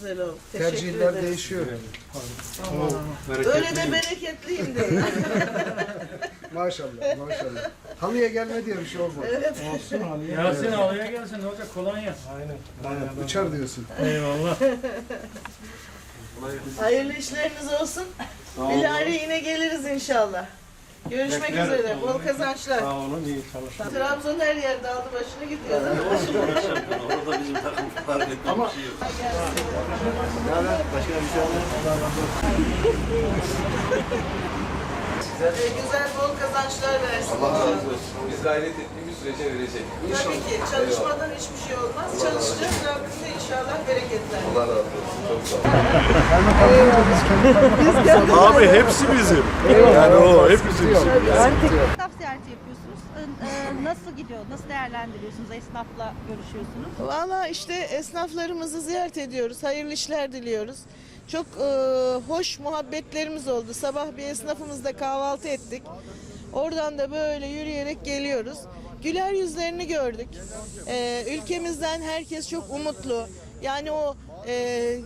Güzel oldu. Teşekkür Tercihler ederim. değişiyor. Öyle de bereketliyim de. Maşallah maşallah. Halıya gelme diye bir şey olmaz. Yasin halıya gelsin ne olacak kolonya. Uçar diyorsun. Eyvallah. Hayırlı işleriniz olsun. Bilahare yine geliriz inşallah. Görüşmek üzere. Bol kazançlar. Sağ olun iyi çalışın. Trabzon her yerde aldı başını gidiyor. Orada bizim takım fark ettiği bir şey. Ee, Güzel bol kazançlar versin. Allah razı olsun. Biz gayret ettiğimiz sürece verecek. Tabii ki çalışmadan hiçbir şey olmaz. Çalışacağız. İnşallah bereketler. Allah razı olsun. Çok sağ olun. Abi hepsi bizim. Yani o hep bizim. Esnaf ziyareti yapıyorsunuz. Ee, e, Nasıl gidiyor? Nasıl değerlendiriyorsunuz? Esnafla görüşüyorsunuz. Valla işte esnaflarımızı ziyaret ediyoruz. Hayırlı işler diliyoruz. Çok e, hoş muhabbetlerimiz oldu. Sabah bir esnafımızla kahvaltı ettik. Oradan da böyle yürüyerek geliyoruz. Güler yüzlerini gördük. E, ülkemizden herkes çok umutlu. Yani o e,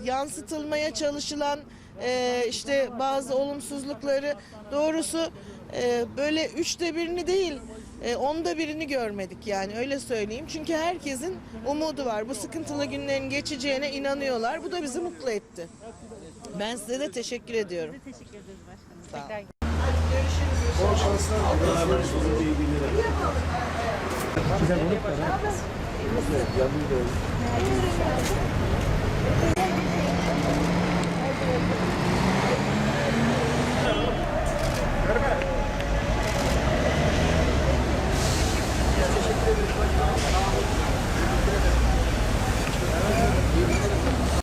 yansıtılmaya çalışılan e, işte bazı olumsuzlukları doğrusu e, böyle üçte birini değil e, onda birini görmedik yani öyle söyleyeyim. Çünkü herkesin umudu var. Bu sıkıntılı günlerin geçeceğine inanıyorlar. Bu da bizi mutlu etti. Ben size de teşekkür ediyorum. Teşekkür ederiz başkanım. Tekrar Bol şanslar. Teşekkür ederim.